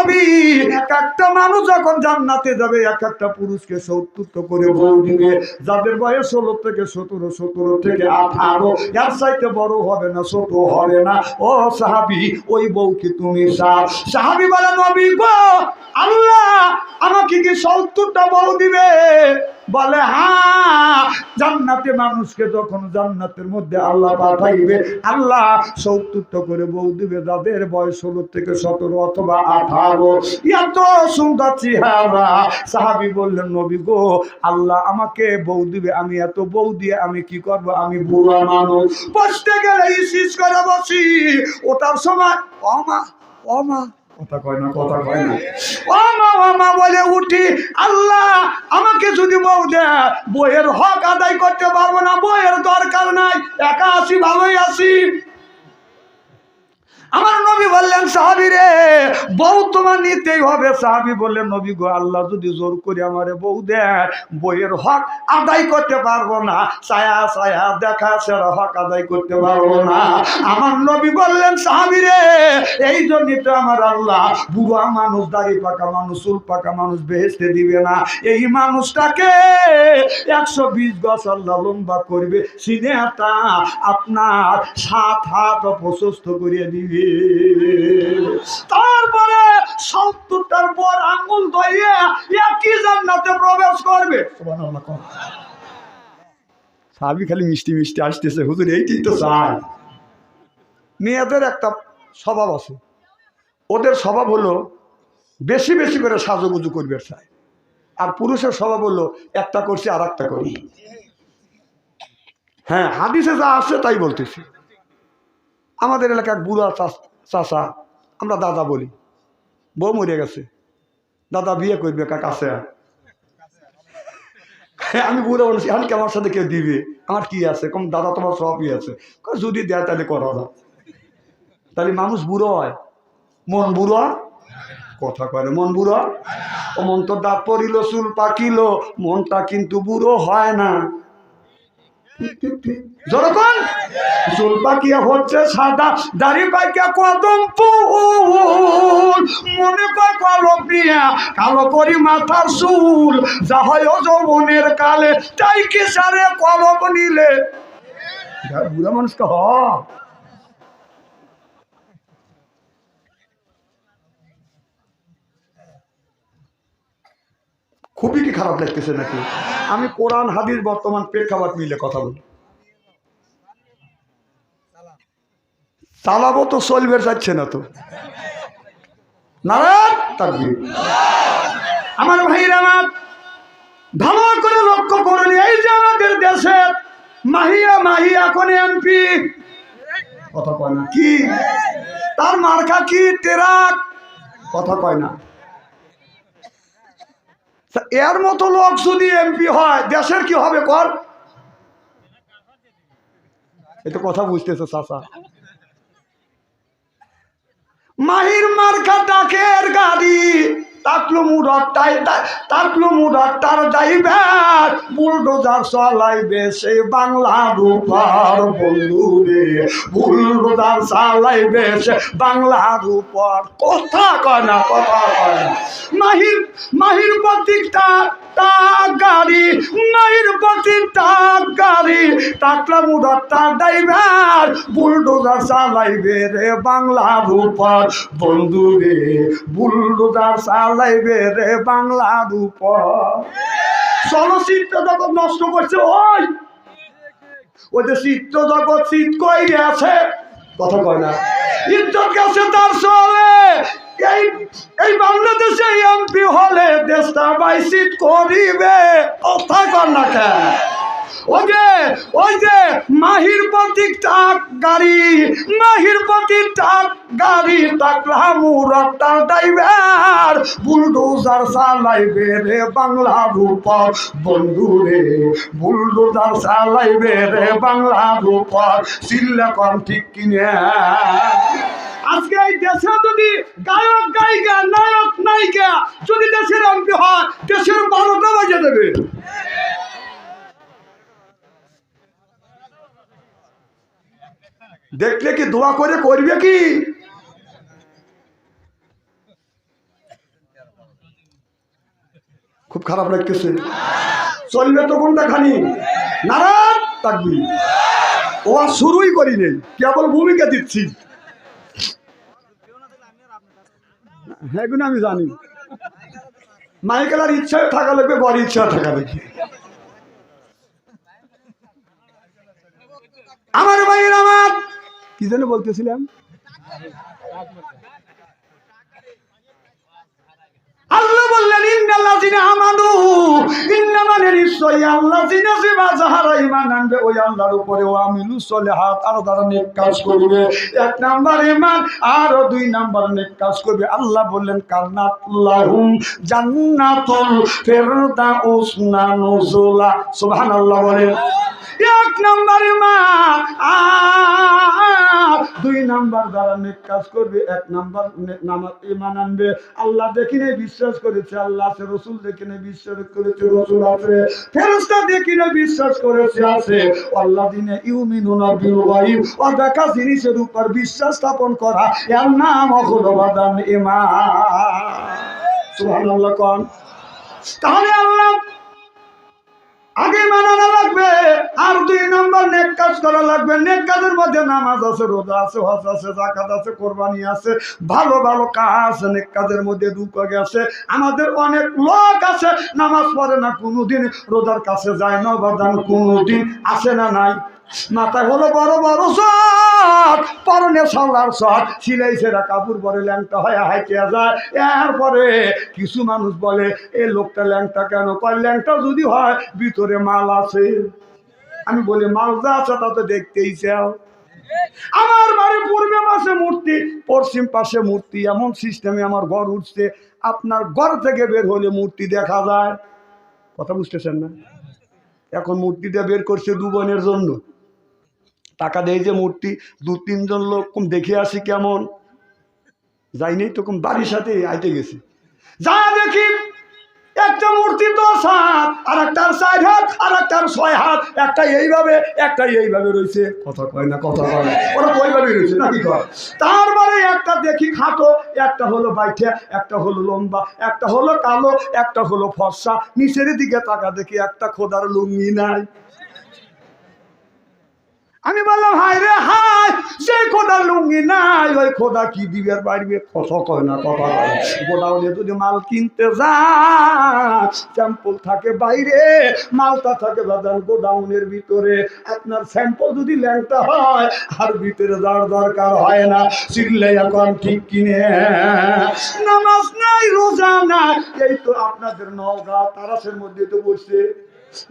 সাহাবি একটা মানুষ যখন জান্নাতে যাবে, এক একটা পুরুষকে সত্তর করে বউ দিবে। যাদের বয়স ষোলো থেকে সতেরো সতেরো থেকে আঠারো, এর চাইতে বড় হবে না, ছোট হবে না। ও সাহাবি, ওই বউকে তুমি সাহ সাহাবি বলে, নবী গো, আল্লাহ আমাকে কি সত্তরটা বউ দিবে? বলে হ্যাঁ জান্নাতে মানুষকে যখন জান্নাতের মধ্যে আল্লাহ পাঠাইবে, আল্লাহ সত্তরটা করে বউ দিবে, যাদের বয়স ষোলো থেকে সতেরো অথবা আঠারো। এত সুন্দর চেহারা। সাহাবি বললেন, নবী গো, আল্লাহ আমাকে বউ দিবে, আমি এত বউ দিয়ে আমি কি করব? আমি বুড়া মানুষ। বসতে গেলে ইসিস করে বসি। ওটার সময়, অমা অমা কথা কয় না, কথা কয় না। ও মা মা বলে, উঠি, আল্লাহ, আমাকে যদি বউ দেয় বইয়ের হক আদায় করতে পারব না বইয়ের দরকার নাই, একা আসি, ভালোই আসি আমার নবী বললেন, সাহাবি রে, বউ তোমার নিতেই হবে। সাহাবি বললেন, নবী গো, আল্লাহ যদি জোর করে আমারে বউ দেয় বইয়ের হক আদায় করতে পারব না। ছায়া ছায়া, দেখা, সেরা হক আদায় করতে পারব না। আমার নবী বললেন, সাহাবি রে, এই জন্যই তো আমার আল্লাহ বুড়া মানুষ, দাড়ি পাকা মানুষ, চুল পাকা মানুষ বেহেস্তে দিবে না। এই মানুষটাকে একশো বিশ গছ আল্লাহ লম্বা করবে সিনেটা আপনার সাত হাত প্রশস্ত করিয়ে দিবে। তারপরে সত্তরটার পর আঙ্গুল ধরিয়ে একই জান্নাতে প্রবেশ করবে। সাহাবি খালি মিষ্টি মিষ্টি আসতেছে। হুজুর এইটাই তো চায় মেয়েদের একটা স্বভাব আছে। ওদের স্বভাব হলো বেশি বেশি করে সাজুগুজু করবে চায় আর পুরুষের স্বভাব হলো একটা করছি আর একটা করি। হ্যাঁ হাদিসে যা আসছে তাই বলতেছি। আমাদের এলাকার বুড়া চাচা আমরা দাদা বলি। বউ মরে গেছে। দাদা বিয়ে করবে কাকা আছে আমি বুড়ো বলছি আমি কি আমার সাথে কেউ দিবে? আমার কি আছে? কম দাদা তোমার সবই আছে। যদি দেয় তাহলে করা যায় তাহলে মানুষ বুড়ো হয়। মন বুড়ো? কথা করে মন বুড়ো? ও মন তো দাঁত পড়িল চুল পাকিল। মনটা কিন্তু বুড়ো হয় না। যখন চুল পাকিয়া হচ্ছে সাদা, দাড়ি পাকিয়া কদম ফুল। মনে পায় কালো পিয়া কালো করি মাথার চুল। যা হয় যৌবনের কালে, তাই কি সারে কলম নিলে? বুড়া মানুষকে হ। খুবই কি খারাপ লাগতেছে নাকি? আমি কোরআন, হাদিস, বর্তমান প্রেক্ষাপট মিলে কথা বলি। চালাবো তো চলবে, যাচ্ছে না তো। আমার আমার, ভালো করে লক্ষ্য করুন এই যে আমাদের দেশের মাহিয়া মাহিয়া কোন এমপি কথা কয় না। কি? তার মার্কা কি? টেরাক? কথা কয় না। এর মতো লোক যদি এমপি হয়, দেশের কি হবে কর? এটা কথা বুঝতেছে চাষা মাহির মার্কা ডাকের গাড়ি তাকলো মুরার টাই তাকলো মুরার তার ড্রাইভার বুলডোজার চালাইবে সে বাংলা রূপার বন্ধু রে বুলডোজার চালাইবে সে বাংলা রূপার কথা কয় না, কথা কয় মাহির মাহির প্রতীকটা টাক গাড়ি, মাহির প্রতীক টাক গাড়ি। টাকলা বুলডোজার চালাইবে রে বন্ধু রে, বুলডোজার চালাইবে রে বাংলা রূপার। চলচ্চিত্র জগৎ নষ্ট করছে, ওই! ওই যে চিত্র জগৎ চিত কই আছে, কথা কয় না। ইজ্জত গেছে তার চলে। এই এই বাংলাদেশে এমপি হলে দেশটা বাইসিট করিবে, কথা কর না কেন? ওই যে ওই যে, মাহির প্রতীক টাক গাড়ি, মাহির প্রতীক টাক গাড়ি টাকলা মুরাটা ড্রাইভার বুলডোজার চালাইবে রে বাংলার উপর বন্ধু রে বুলডোজার চালাইবে রে বাংলার উপর সিল্লাকন ঠিক কিনে। আজকে এই দেশে যদি গায়ক, গায়িকা, নায়ক, নায়িকা যদি দেশের এমপি হয়, দেশের বারোটা বাজে দেবে। দেখলে কি দোয়া করে করবে কি? খুব খারাপ লাগতেছে। চলবে তো কোনটা খানি নারায়ণ ও আর শুরুই করি নেই, কেবল ভূমিকা দিচ্ছি। হ্যাঁ আমি জানি। মাইকেলার ইচ্ছা থাকা লাগবে, বড় ইচ্ছা থাকা লাগবে। আমার কি যেন বলতেছিলাম? আল্লাহ বললেন এক নাম্বার দুই নাম্বার নেক কাজ করবে। আল্লাহ বললেন বলেন। এক আর দুই নাম্বার যারা নেক কাজ করবে, এক নাম্বার নামাজ ইমান আনবে। আল্লাহ দেখিনে বিশ্বাস করেছে, আল্লাহ আছে, রসুল দেখিনে বিশ্বাস করেছে, রসুল আছে ফেরস্তা দেখিনে বিশ্বাস করেছে, আছে। আল্লাহ দিনে ইউমিনুনা জিনিসের উপর বিশ্বাস স্থাপন করা, এর নাম হলো তাহলে আল্লাহ আগে মানানো লাগবে, আর দুই নম্বর নেক কাজ করা লাগবে। নেক কাজের মধ্যে নামাজ আছে, রোজা আছে, হজ আছে জাকাত আছে, কোরবানি আছে, ভালো ভালো কাজ নেক কাজের মধ্যে দুঃখ আছে আমাদের অনেক লোক আছে, নামাজ পড়ে না, কোনোদিন রোজার কাছে যায় না বাদান কোনোদিন আসে না নাই। মাথায় হলো বড় বড় শট পরনে সালার শট সিলাই সেরা কাপড় পরে ল্যাংটা হয়ে হাইটে যায়। এরপরে কিছু মানুষ বলে, এ লোকটা ল্যাংটা কেন? কয়, ল্যাংটা যদি হয়, ভিতরে মাল আছে। আমি বলি, মাল যা আছে তা তো দেখতেই চাও। আমার বাড়ি পূর্বে পাশে মূর্তি, পশ্চিম পাশে মূর্তি, এমন সিস্টেমে আমার ঘর উঠছে। আপনার ঘর থেকে বের হলে মূর্তি দেখা যায়। কথা বুঝতেছেন না? এখন মূর্তিটা বের করছে দু বোনের জন্য। টাকা দেয় যে মূর্তি, দু, তিনজন লোক কম দেখে আসি কেমন। যাইনি তো কম বাড়ির সাথে আইতে গেছি। যা দেখি, একটা মূর্তি দশ হাত আর একটার চার হাত, আর একটার ছয় হাত, একটা এইভাবে একটা এইভাবে রয়েছে। কথা কয় না, কথা কয় না, ওরা ওইভাবে রয়েছে নাকি কয়? তারপরে একটা দেখি খাটো, একটা হলো বাইঠে, একটা হলো লম্বা, একটা হলো কালো, একটা হলো ফর্সা, নিচের দিকে তাকা দেখি একটা খোদার লুঙ্গি নাই। আমি বললাম হাই রে হাই যে খোদা লুঙ্গি নাই। ওই খোদা কি দিবে বাড়বে? কথা কয় না, কথা কয় গোডাউনে যদি মাল কিনতে যান স্যাম্পল থাকে বাইরে, মালটা থাকে গোডাউনের ভিতরে। আপনার স্যাম্পল যদি ল্যাংটা হয়, আর ভিতরে যাওয়ার দরকার হয় না। চিল্লে এখন ঠিক কিনে। নামাজ নাই, রোজা নাই, এই তো আপনাদের নওগাঁ, তারাসের মধ্যে তো বসছে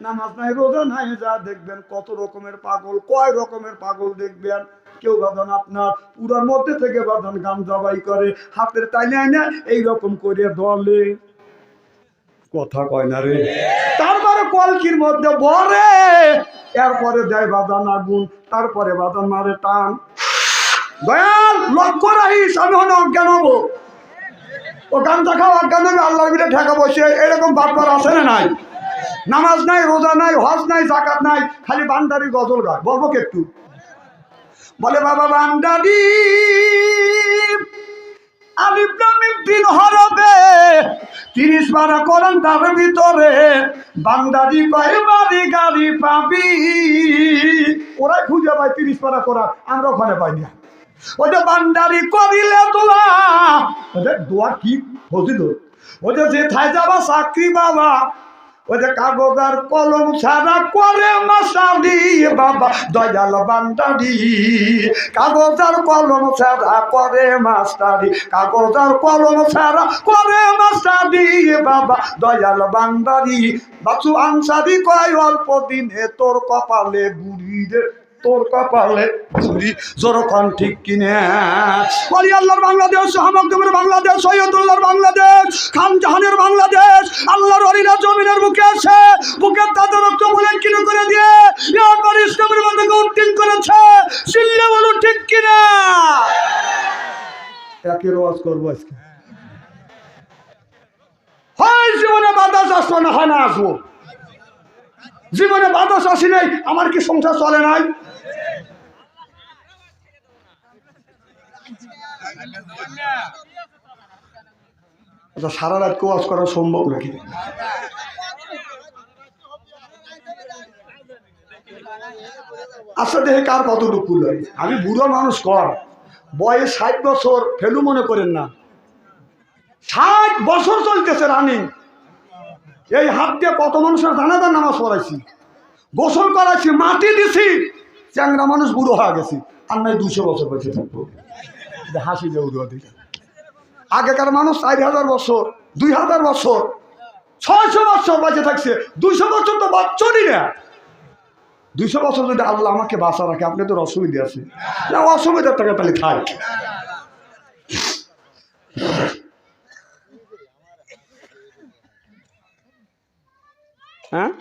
নামাজ নাই, রোজা নাই, যা দেখবেন, কত রকমের পাগল, কয় রকমের পাগল দেখবেন। কেউ আপনার, পুরার মধ্যে থেকে গান জবাই করে, হাতের এইরকম করে দলে কথা কয় না রে। তারপরে কলকির মধ্যে ভরে এরপরে দেয় বাদান আগুন, তারপরে বাদান মারে টান। দয়াল, লক্ষ্য রাখিস, আমি হলে অজ্ঞান হব। ও গান দেখাও অজ্ঞান হবে আল্লাহর বিলে ঠেকা বসে, এরকম বাটবার আছে না নাই? নামাজ নাই, রোজা নাই, হজ নাই জাকাত নাই, খালি বান্দারি গজল গায়। বলব কি একটু? বলে, বাবা, বান্দারি হরবে তিরিশ তার ভিতরে গাড়ি পাবি। খুঁজে তিরিশ তোলা ওদের দোয়া কি হছিল ওটা যে থাই যাবা চাকরি বাবা ওই যে কাগজ আর কলম ছাড়া করে মশালি বাবা দয়াল বান্ডারি কাগজ আর কলম ছাড়া করে মাস্টারি। কাগজ আর কলম ছাড়া করে মাস্টারি বাবা দয়াল বান্ডারি বাসু আনসারি কয় অল্প দিনে তোর কপালে বুড়ি রে। তোর কপালে জোরক্ষণ ঠিক কিনে। বলি আল্লাহর বাংলাদেশ হামাকদমের বাংলাদেশ সৈয়দুল্লাহর বাংলাদেশ খান জাহানের বাংলাদেশ আল্লাহর অরিনা জমিনের বুকে আছে বুকের তাদের রক্ত বলে কিনে করে দিয়ে একবার ইসলামের মধ্যে উত্তীর্ণ করেছে। চিল্লে বলুন ঠিক কিনা? একের ওয়াজ করব আজকে। হয় জীবনে বাতাস আসব না হয় না আসব। জীবনে বাতাস আসি নাই আমার কি সংসার চলে নাই? আচ্ছা, সারা রাত কোয়াজ করা সম্ভব নাকি? আচ্ছা দেখে কার কতটুকু ভুল আমি বুড়ো মানুষ কর বয়স ষাট বছর, ফেলু মনে করেন না। ষাট বছর চলতেছে রানিং এই হাত দিয়ে কত মানুষের দানাদার নামাজ পড়াইছি। গোসল করাইছি, মাটি দিছি। চ্যাংরা মানুষ বুড়ো হয়ে গেছি। আর নাই দুশো বছর বেঁচে থাকব। হাসি যে আগেকার মানুষ চার হাজার বছর, দুই হাজার বছর, ছয়শো বছর বেঁচে থাকছে। দুইশো বছর তো বছরই না। দুইশো বছর যদি আল্লাহ আমাকে বাঁচা রাখে, আপনি তো অসুবিধা আছে না, অসুবিধার টাকা তাহলে থাক হ্যাঁ?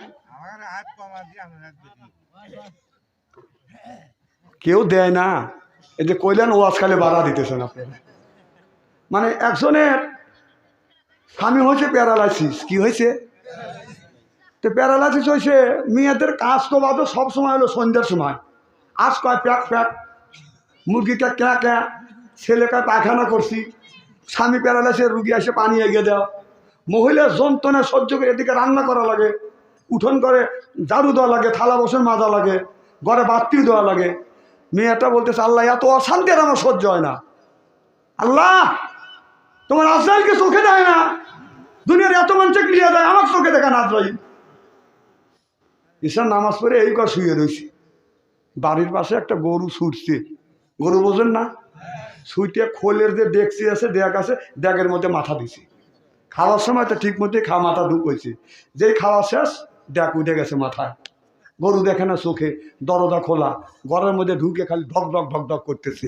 কেউ দেয় না। এই যে কইলেন ও আজকালে বাধা দিতেছেন আপনারা মানে একজনের স্বামী হয়েছে প্যারালাইসিস, কি হয়েছে? তো প্যারালাইসিস হয়েছে, মেয়েদের কাজ তো বাদও সবসময় হলো সন্ধ্যের সময়। আজ কয় প্যাক প্যাক মুরগিটা ক্যা ক্যা, ছেলেকে পায়খানা করছি, স্বামী প্যারালাইসিস রুগী এসে পানি এগিয়ে দাও মহিলা যন্ত্রণা সহ্য করে এদিকে রান্না করা লাগে, উঠোন করে ঝাড়ু দেওয়া লাগে, থালা বসন মাজা লাগে। ঘরে বাতি দেওয়া লাগে। মেয়েটা বলতেছে, আল্লাহ, এত অশান্তি আর আমার সহ্য হয় না। আল্লাহ, তোমার আজরাইলকে চোখে দেয় না? দুনিয়ার এত মানুষে ক্লিয়ার দেয়? আমার চোখে দেখা না আজরাইল। ঈশান নামাজ পড়ে এই কর শুয়ে রয়েছি বাড়ির পাশে একটা গরু ছুটছে। গরু বোঝেন না? ছুটে খোলের যে ডেকসি আছে, ডেক আছে, ডেকের মধ্যে মাথা দিছি। খাওয়ার সময় তো ঠিক মতোই খাওয়া মাথা ঢুক হয়েছে যেই খাওয়া শেষ, ডেক উঠে গেছে মাথায়। গরু দেখে না চোখে, দরজা খোলা, ঘরের মধ্যে ঢুকে খালি ধক ধক ধক ধক করতেছে।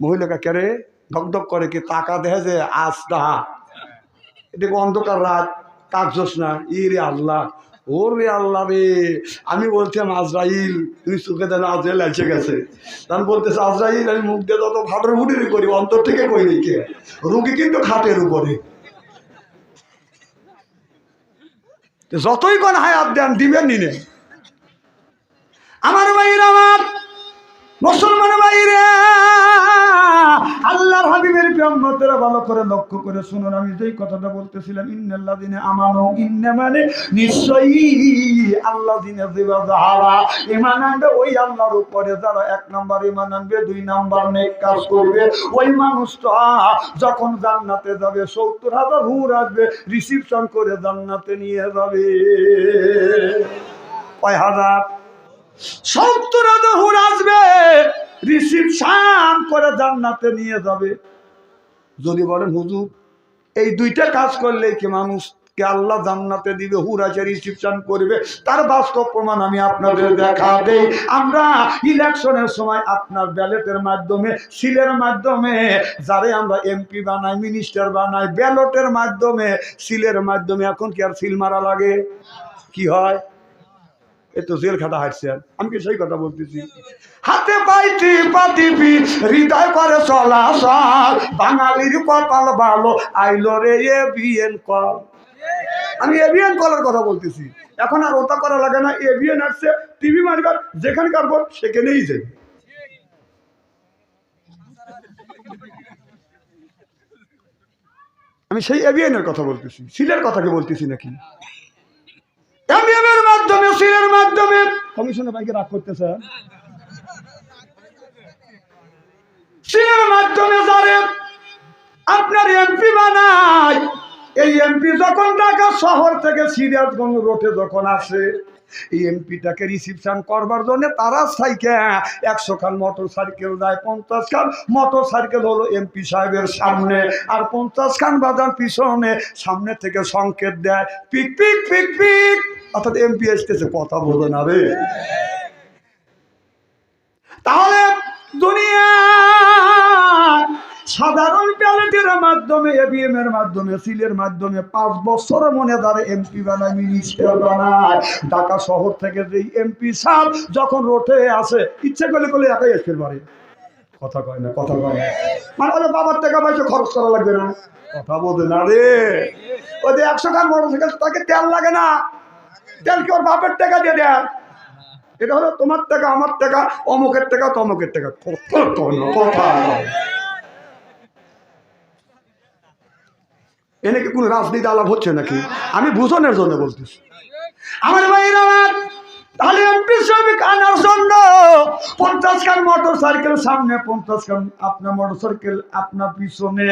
মহিলাকে কেরে ধক ধক করে কি তাকা দেহে যে আজ তাহা এদিকে অন্ধকার রাত? কাকজোস না। ই রে আল্লাহ ও রে আল্লাহ রে। আমি বলছিলাম, আজরাইল, তুই চোখে দেন আজরাইল এসে গেছে। তখন বলতেছে, আজরাইল, আমি মুখ দিয়ে তত ভাটের ফুটির করি, অন্তর থেকে কই কে? রুগী কিন্তু খাটের উপরে। যতই কোন হায়াত দেন, দিবেন নিনে হাবিবের ভালো করে লক্ষ্য করে শুনুন, আমি যেই কথাটা বলতেছিলাম ইন্নাল্লাহ দিনে আমানো ইন্না মানে নিশ্চয়ই আল্লাহ দিনে দিবা যাহারা ইমান আনবে, ওই আল্লাহর উপরে যারা এক নাম্বার ইমান আনবে, দুই নাম্বার নেক কাজ করবে, ওই মানুষটা যখন জান্নাতে যাবে, সত্তর হাজার হুর আসবে রিসিপশন করে জান্নাতে নিয়ে যাবে। কয় হাজার? সত্তর হাজার হুর আসবে রিসিপশন করে জান্নাতে নিয়ে যাবে। যদি বলেন, হুজুর, এই দুইটা কাজ করলে কি মানুষকে আল্লাহ জান্নাতে দিবে হুর আছে রিসিপশন করবে? তার বাস্তব প্রমাণ আমি আপনাদের দেখা দেই আমরা ইলেকশনের সময় আপনার ব্যালটের মাধ্যমে, সিলের মাধ্যমে, যারে আমরা এমপি বানাই, মিনিস্টার বানাই, ব্যালটের মাধ্যমে, সিলের মাধ্যমে, এখন কি আর সিল মারা লাগে? কি হয়? এ তো জেল খাটা হাঁটছে আমি কি সেই কথা বলতেছি? হাতে পাইতি পাতিবি, হৃদয় করে চলাচল বাঙালির কপাল ভালো, আইলো রে এ বিএন কল। আমি এভিএন কলের কথা বলতেছি। এখন আর ওটা করা লাগে না এভিএন আসছে, টিভি মারিবার যেখানকার ভোট সেখানেই যাই। আমি সেই এভিএনের কথা বলতেছি। সিলের কথাকে বলতেছি নাকি? এভিএনের মাধ্যমে কমিশনের বাইকে রাগ করতেছে? সিলের মাধ্যমে যারে আপনার এমপি বানায় এই এমপি যখন ঢাকা শহর থেকে সিরাজগঞ্জ রোডে যখন আসে এই এমপিটাকে রিসিপশন করবার জন্য তারা সাইকেল একশো খান মোটর সাইকেল দেয় পঞ্চাশ খান মোটর সাইকেল হলো এমপি সাহেবের সামনে আর পঞ্চাশ খান বাজার পিছনে সামনে থেকে সংকেত দেয় পিক পিক পিক পিক। অর্থাৎ এমপি এসতেছে কথা না রে। তাহলে দুনিয়া সাধারণ ব্যালেটের মাধ্যমে এবিএম এর মাধ্যমে, সিলের মাধ্যমে পাঁচ বছর মনে ধরে এমপি বানায় মিনিস্টার বানায়। ঢাকা শহর থেকে যে এমপি সাহেব যখন রোটে আসে, ইচ্ছে করলে করলে একাই আসতে পারে কথা কয় না, কথা কয় না। মানে ওদের বাবার টাকা পয়সা খরচ করা লাগবে না। কথা বলবে না রে। যে একশো খান মোটর সাইকেল তাকে তেল লাগে না। কি ওর বাপের টাকা দিয়ে দেয় এটা হলো তোমার টাকা আমার টাকা অমুকের টাকা তমুকের টাকা। কথা এনে কি কোনো রাজনীতি আলাপ হচ্ছে নাকি? আমি ভূষণের জন্য বলতেছি। আমার ভাইয়ের আমার তাহলে এমপি শ্রমিক আনার জন্য পঞ্চাশ খান মোটর সাইকেল সামনে পঞ্চাশ খান আপনার মোটর সাইকেল আপনার পিছনে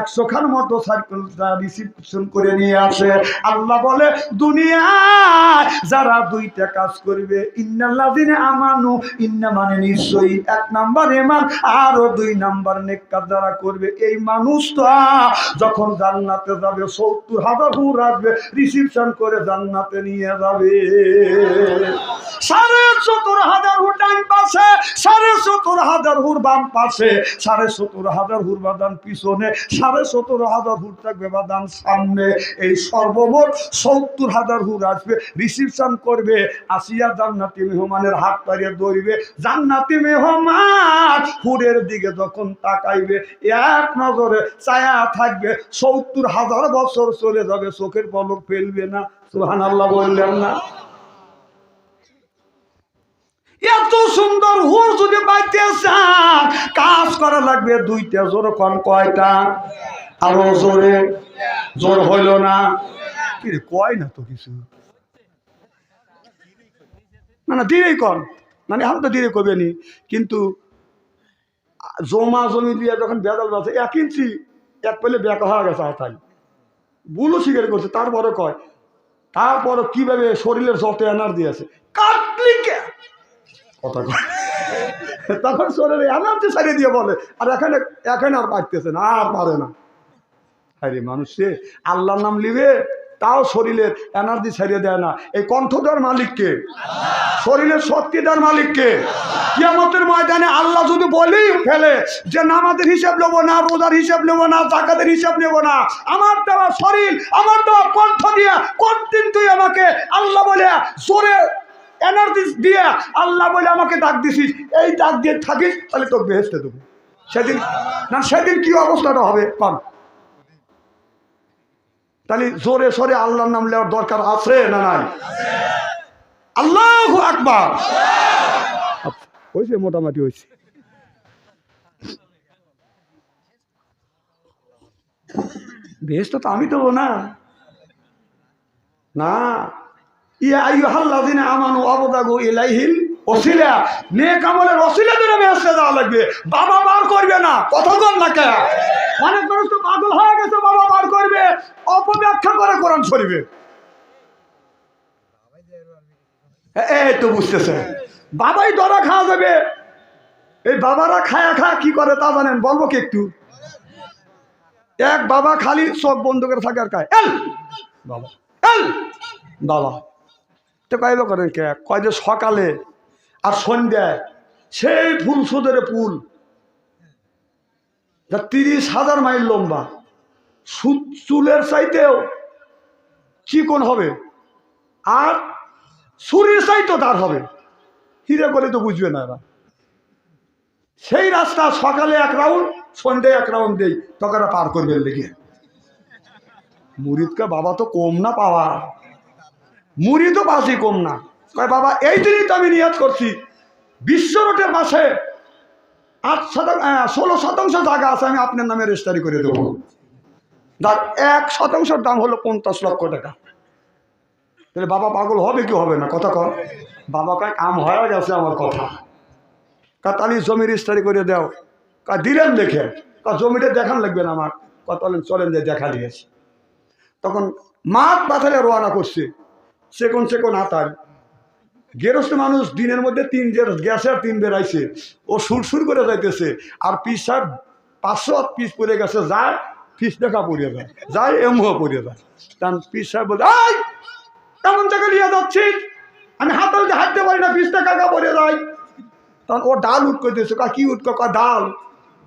একশো খান মোটর সাইকেল রিসিপশন করে নিয়ে আসে। আল্লাহ বলে, দুনিয়ায় যারা দুইটা কাজ করবে ইন্নাল্লাদিনে আমানু, ইন্না মানে নিশ্চয়ই এক নাম্বার এমান আরও দুই নাম্বার নেককার যারা করবে, এই মানুষটা যখন জান্নাতে যাবে, সত্তর হাজার হুর আসবে, রিসিপশন করে জান্নাতে নিয়ে যাবে। সাড়ে সত্তর হাজার হুর ডান পাশে, সাড়ে সত্তর হাজার হুর বাম পাশে, সাড়ে সত্তর হাজার হুর বাদান পিছনে সাড়ে সত্তর হাজার হুর থাকবে সামনে, এই সর্বমোট সত্তর হাজার হুর আসবে। রিসিপশন করবে, আসিয়া জান্নাতি মেহমানের হাত পাড়িয়ে ধরবে। জান্নাতি মেহমান হুরের দিকে যখন তাকাইবে, এক নজরে থাকবে। সত্তর হাজার বছর চলে যাবে, চোখের পলক ফেলবে না। সুহান আল্লাহ বললেন না। এত সুন্দর হুর করা লাগবে, দুইটা জোর কন কয়টা? আরও জোরে। জোর হইল না। কি কয় না তো কিছু? না না, ধীরেই কর মানে তো ধীরে করবে নি। কিন্তু জমা জমি দিয়ে যখন বেদাল বাজে এক ইঞ্চি, এক পেলে বেকা হয়ে গেছে তাই বুলো স্বীকার করছে তারপরে কয় তারপরে কীভাবে শরীরের যত এনার্জি আছে। কাটলি কে? কথা কয়। তখন শরীরে এনার্জি ছাড়িয়ে দিয়ে বলে, আর এখানে এখানে আর পারতেছে না, আর পারে না। আরে মানুষে আল্লাহর নাম লিবে তাও শরীরের এনার্জি ছাড়িয়ে দেয় না। এই কণ্ঠদার মালিককে শরীরের শক্তিদার মালিককে কিয়ামতের ময়দানে আল্লাহ যদি বলেই ফেলে যে নামাজের হিসাব নেব না, রোজার হিসাব নেব না, জাকাতের হিসাব নেব না, আমার দেওয়া শরীর, আমার দেওয়া কণ্ঠ দিয়ে কোন দিন তুই আমাকে আল্লাহ বলে জোরে এনার্জি দিয়ে আল্লাহ বলে আমাকে ডাক দিছিস, এই ডাক দিয়ে থাকিস, তাহলে তোকে বেহেস্তে দেবো। সেদিন, না, সেদিন কি অবস্থাটা হবে? পান। তাহলে জোরে সরে আল্লাহর নাম নেওয়ার দরকার আছে না নাই? আল্লাহ আকবার। হয়েছে মোটামুটি হয়েছে বেশ তো আমি দেবো না। না। লাগবে। বাবা করবে না। কতক্ষণ না কে? বাবা করবে। করে এই তো বুঝতেছে বাবাই দরা খাওয়া যাবে। এই বাবারা খায়া খা কি করে তা জানেন? বলব কি একটু? এক বাবা খালি চোখ বন্ধ করে থাকে আর খায় বাবা। বাবা। তো কইব কে কয় যে সকালে আর সন্ধ্যায় সেই ফুল। সুদের যা তিরিশ হাজার মাইল লম্বা। চুলের চাইতেও চিকন হবে। আর সুরির চাইতেও তার হবে। হিরে করে তো বুঝবে না এরা। সেই রাস্তা সকালে এক রাউন্ড, সন্ধ্যায় এক রাউন্ড দেই। তখন পার করবে লেগে। মুরিদকে বাবা তো কম না পাওয়া। মুড়ি তো বাসি কম না। কয়, বাবা, এই দিনই তো আমি নিয়াত করছি। বিশ্ব রোডের পাশে আট শতাংশ ষোলো শতাংশ জায়গা আছে, আমি আপনার নামে রেজিস্টারি করে দেবো। যার এক শতাংশের দাম হলো পঞ্চাশ লক্ষ টাকা। তাহলে বাবা পাগল হবে কি হবে না? কথা কর বাবা কয় আম হয়ে গেছে আমার কথা। কা তাহলে জমি রেজিস্টারি করে দাও। কা দিলেন দেখে। কা জমিটা দেখান লাগবে না আমার। কত চলেন যে দেখা দিয়েছে তখন মাঠ পাথালে রোয়ানা করছে। সেকন সেকন আতার গেরস্ত মানুষ দিনের মধ্যে তিন গ্যাসে আর তিন বেড়াইছে, ও সুর সুর করে যাইতেছে, আর পিসার পাঁচশো পিস পড়ে গেছে যায় পিস দেখা পড়ে যায় যায় এমুহ পড়ে যায়। তখন পিস সাহেব বলে আই কেমন জায়গায় নিয়ে যাচ্ছিস, আমি হাত দিয়ে হাঁটতে পারি না, পিস টাকা পড়ে যায়। তখন ও ডাল উঠ করে দিয়েছে কা কি উঠকো ডাল?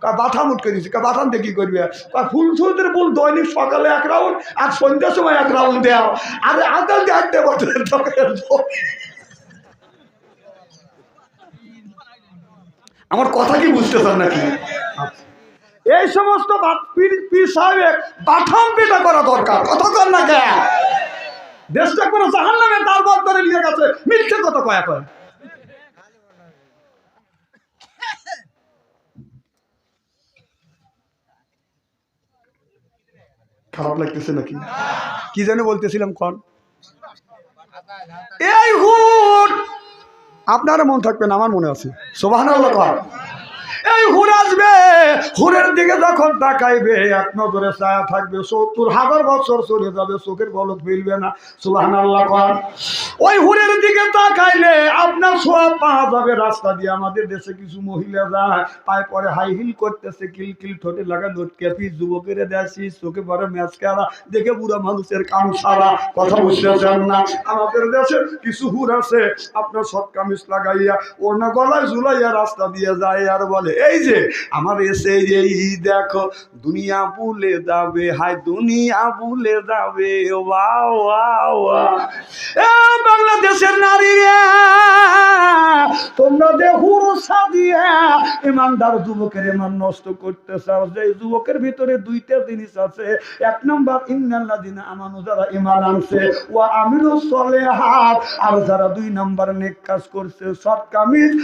কা বাথাম উঠ করে দিয়েছে কা বাথাম কি করবে? কা ফুল সুদের ফুল দৈনিক সকালে এক রাউন্ড, আর সন্ধ্যার সময় এক রাউন্ড দেওয়া আর আদাল দিয়ে হাঁটতে পারতো আমার কথা কি বুঝতেছেন নাকি? এই সমস্ত পীর পীর সাহেবের বাথাম পেটা করা দরকার। কথা কর না কে? দেশটা করে জাহান নামে তার বদলে নিয়ে গেছে। মিথ্যে কথা কয়া কয় খারাপ লাগতেছে নাকি? কি জানি বলতেছিলাম কন। এই হুট! আপনার মন থাকবে না আমার মনে আছে। সোভান এই হুর আসবে! হুরের দিকে যখন তাকাইবে এক নজরে ছায়া থাকবে সত্তর হাজার বছর চলে যাবে চোখের বলক ফিরবে না। সুবাহান আল্লাহ ওই হুরের দিকে তাকাইলে আপনার সোয়াব পাওয়া যাবে রাস্তা দিয়ে। আমাদের দেশে কিছু মহিলা যায় পায়ে পরে হাই হিল করতেছে, কিল কিল ঠোঁটে লাগা লটকে। পিস যুবকের দেশি, চোখে পরে ম্যাচ খেলা দেখে বুড়া মানুষের কাম সারা। কথা বুঝতেছেন না? আমাদের দেশে কিছু হুর আছে, আপনার সব কামিজ লাগাইয়া ওর না গলায় ঝুলাইয়া রাস্তা দিয়ে যায় আর বলে, এই যে, আমার এসে এই দেখো, দুনিয়া ভুলে যাবে হাই দুনিয়া ভুলে যাবে, ওয়া ওয়া ওয়া। বাংলাদেশের নারী রে। তোমরা যে হুরসা ইমানদার যুবকের ইমান নষ্ট করতে চাও যে যুবকের ভিতরে দুইটা জিনিস আছে। এক নম্বর, ইন্নাল্লাযিনা আমানু, যারা ইমান আনছে, ওয়া আমিলু সলিহাত, আর যারা দুই নম্বর নেক কাজ করছে সৎ কামিজ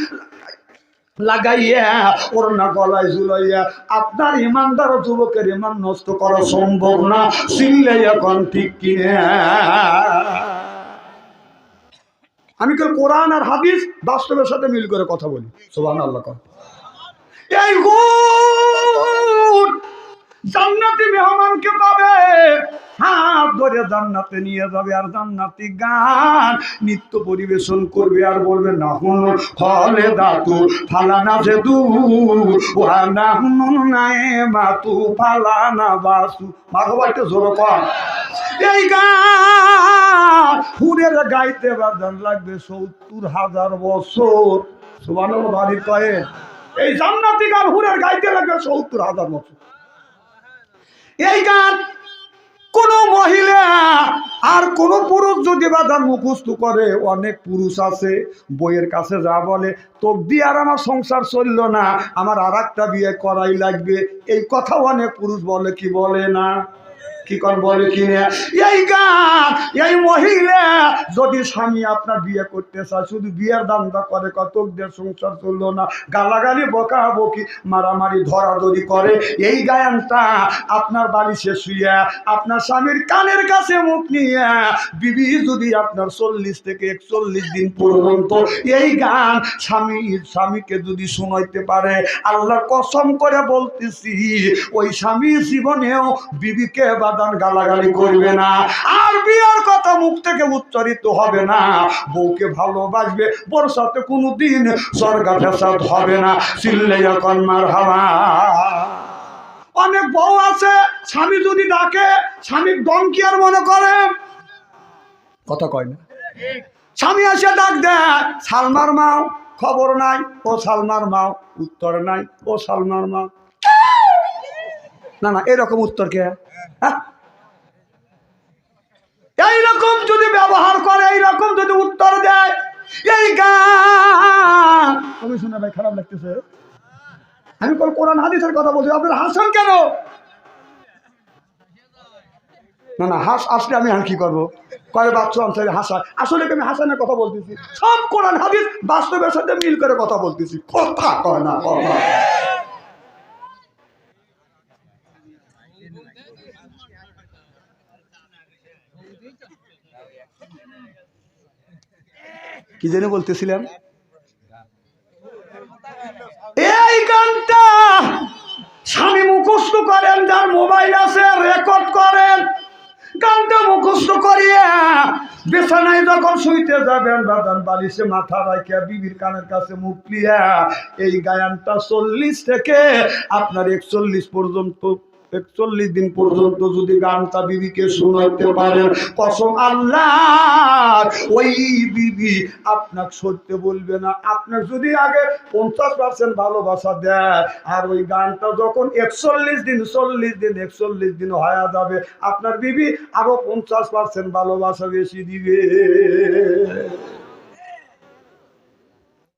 লাগাইয়া গলায় ঝুলাইয়া, আপনার ইমানদার যুবকের ইমান নষ্ট করা সম্ভব না। চিনলে এখন ঠিক কিনে? আমি কেউ কোরআন আর হাদিস বাস্তবের সাথে মিল করে কথা বলি সোহান আল্লাহ। এই গুণ জান্নাতি মেহমানকে পাবে। হাত ধরে জান্নাতে নিয়ে যাবে আর জান্নাতি গান নিত্য পরিবেশন করবে আর বলবে, না হুন ফলে দাতু ফালানা যে দু ওয়ানা হুন, নাই মাতু ফালানা বাসু। মারো একটা জোর কর এই গান হুরের গাইতে বাজান লাগবে সত্তর হাজার বছর। সুবানো বাড়ির কয়ে। এই জান্নাতি গান হুরের গাইতে লাগবে সত্তর হাজার বছর। এই গান কোন মহিলা আর কোন পুরুষ যদি বাধার মুখস্থ করে, অনেক পুরুষ আছে, বইয়ের কাছে যা বলে তো দিয়ে আর আমার সংসার চলল না, আমার আর বিয়ে করাই লাগবে। এই কথা অনেক পুরুষ বলে কি বলে না? কি কর বলে কি না এই গান এই মহিলা, যদি স্বামী আপনার বিয়ে করতে চায়, শুধু বিয়ের দামটা করে কত দিয়ে সংসার চলল না? গালাগালি বকা বকি মারামারি ধরা ধরাধরি করে। এই গায়নটা আপনার বাড়ি বালিশে শুয়ে আপনার স্বামীর কানের কাছে মুখ নিয়ে, বিবি যদি আপনার চল্লিশ থেকে একচল্লিশ দিন পর্যন্ত এই গান স্বামী, স্বামীকে যদি শোনাইতে পারে, আল্লাহ কসম করে বলতেছি, ওই স্বামী জীবনেও বিবিকে বাদান গালাগালি করবে না। আর বিয়ার কথা মুখ থেকে উচ্চারিত হবে না। বউকে ভালোবাসবে বোর সাথে কোনো দিন স্বর্গা ফেসাদ হবে না। চিল্লে এখন মার হাওয়া। অনেক বউ আছে, স্বামী যদি ডাকে স্বামীর দম কি আর মনে করে। কথা কয় না। স্বামী এসে ডাক দেয়, সালমার মাও খবর নাই, ও সালমার মাও উত্তর নাই, ও সালমার মাও না না, এরকম উত্তর কে? হ্যাঁ? এইরকম যদি ব্যবহার করে, এইরকম যদি উত্তর দেয়, এই শুনে ভাই খারাপ লাগতেছে। আমি কোন কোরআন, হাদিসের কথা বলছি, আপনার হাসান কেন? না না, হাস আসলে আমি আর কি করব? কয় বাচ্চা অঞ্চলে হাসা আসলে আমি হাসানের কথা বলতেছি? সব কোরআন, হাদিস বাস্তবের সাথে মিল করে কথা বলতেছি। কথা কয় না, কথা। কি যেন বলতেছিলাম? এই গানটা স্বামী মুখস্থ করেন, যার মোবাইল আছে, রেকর্ড করেন। গানটা মুখস্থ করিয়া বিছানায় যখন শুইতে যাবেন বাদান বালিশে মাথা রাখিয়া, বিবির কানের কাছে মুখ লিয়া এই গায়ানটা চল্লিশ থেকে আপনার একচল্লিশ পর্যন্ত একচল্লিশ দিন পর্যন্ত যদি গানটা বিবিকে শোনাইতে পারেন, কসম আল্লাহ, ওই বিবি আপনার সত্যি বলবে না। আপনার যদি আগে পঞ্চাশ পার্সেন্ট ভালোবাসা দেয়, আর ওই গানটা যখন একচল্লিশ দিন, চল্লিশ দিন, একচল্লিশ দিন হয়ে যাবে, আপনার বিবি আরও পঞ্চাশ পার্সেন্ট ভালোবাসা বেশি দিবে।